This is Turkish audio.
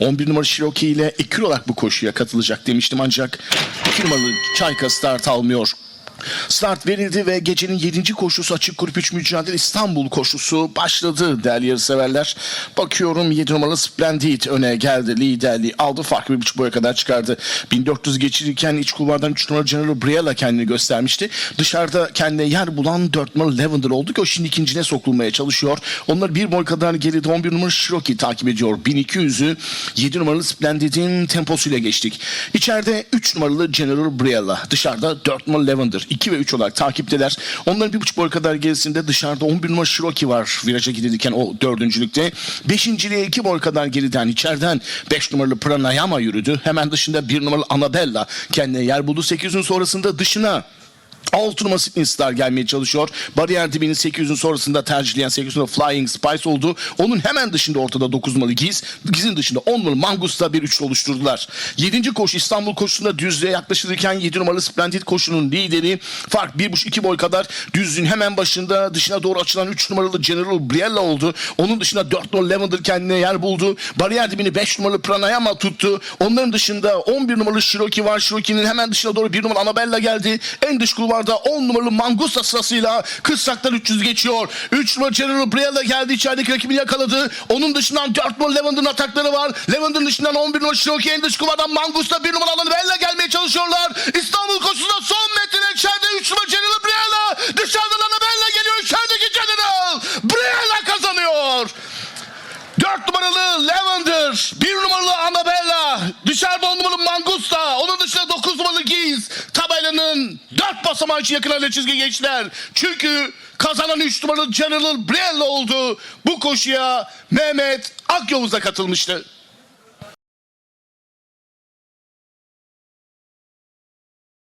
11 numaralı Shiroki ile ekür olarak bu koşuya katılacak demiştim ancak 2 numaralı Çayka start almıyor. Start verildi ve gecenin 7. koşusu açık grup 3 mücadele İstanbul koşusu başladı değerli yarışseverler. Bakıyorum 7 numaralı Splendid öne geldi. Liderliği aldı. Farklı bir buçuk boya kadar çıkardı. 1400 geçirirken iç kulvardan 3 numaralı General Briella kendini göstermişti. Dışarıda kendine yer bulan 4 numaralı Lavender oldu ki o şimdi ikincine sokulmaya çalışıyor. Onlar bir boy kadar geride 11 numaralı Shiroki takip ediyor. 1200'ü 7 numaralı Splendid'in temposuyla geçtik. İçeride 3 numaralı General Briella. Dışarıda 4 numaralı Lavender. 2 ve 3 olarak takipteler. Onların bir buçuk boy kadar gerisinde dışarıda 11 numaralı Shiroki var. Viraja gidilirken o dördüncülükte. Beşinciliğe 2 boy kadar geriden içeriden 5 numaralı Pranayama yürüdü. Hemen dışında 1 numaralı Annabella kendine yer buldu. 800'ün sonrasında dışına 6 numara Sydney gelmeye çalışıyor. Bariyer dibinin 800'ün sonrasında tercihleyen 8 numara Flying Spice oldu. Onun hemen dışında ortada 9 numaralı Giz. Giz'in dışında 10 numaralı Mangus'ta bir üçlü oluşturdular. 7. koşu İstanbul koşusunda düzlüğe yaklaşılırken 7 numaralı Splendid koşunun lideri fark 1,5-2 boy kadar düzlüğün hemen başında dışına doğru açılan 3 numaralı General Briella oldu. Onun dışında 4 numaralı Lavender kendine yer buldu. Bariyer dibini 5 numaralı Pranayama tuttu. Onların dışında 11 numaralı Shiroki var. Shiroki'nin hemen dışına doğru 1 numaralı Annabella geldi. En dış kulvarda 10 numaralı Mangusta sırasıyla kırsaktan 300 geçiyor. 3 numaralı General Briella geldi. içerideki rakibini yakaladı. Onun dışından 4 numaralı Lavender'ın atakları var. Lavender'ın dışından 11 numaralı Shiroki en dış kulvardan Mangusta 1 numaralı Annabella gelmeye çalışıyorlar. İstanbul koşusunda son metrede içeride 3 numaralı General Briella. Dışarıdan Annabella geliyor. İçerideki General Briella kazanıyor. 4 numaralı Lavender, 1 numaralı Annabella, dışarıda 10 numaralı Mangusta, onun dışında 9 numaralı Giz. Tabelanın 4 basamağı için yakın çizgi geçtiler. Çünkü kazanan 3 numaralı General Briella oldu. Bu koşuya Mehmet Akyavuz da katılmıştı.